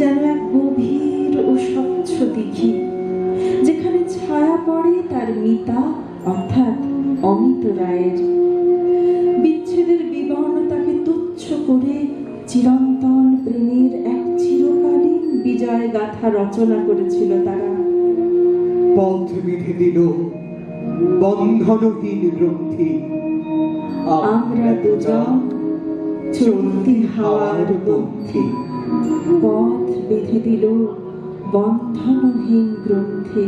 যেন এক গভীর ও স্বচ্ছ দিঘি যেখানে ছায়া পড়ে তার মিতা অর্থাৎ অমিত রায়ের। বিচ্ছেদের বিবর্ণতাকে তুচ্ছ করে চিরন্তন প্রেমের এক চিরকালীন বিজয় গাথা রচনা করেছিল তারা। পথ বিধি দিল বন্ধনহীন গ্রন্থি। আমরা দুজন চলতি হাওয়ার পক্ষী পথ বেঁধে দিল বন্ধনহীন গ্রন্থে।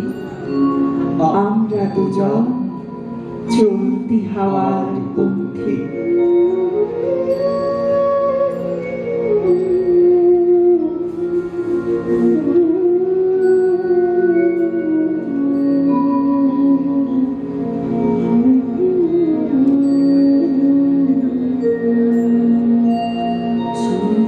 আমরা দুজন চলতি হাওয়ার পক্ষে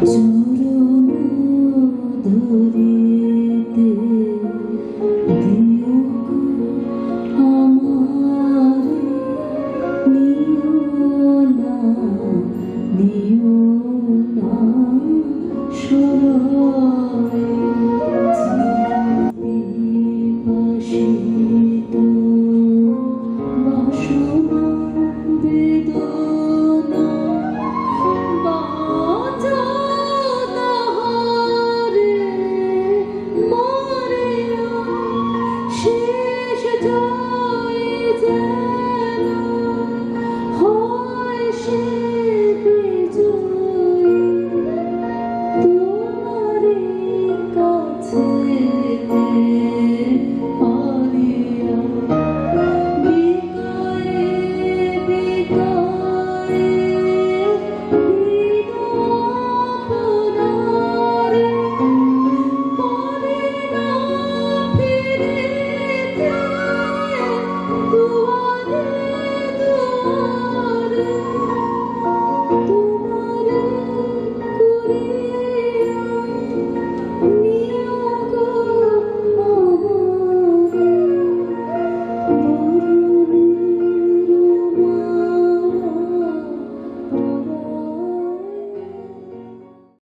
to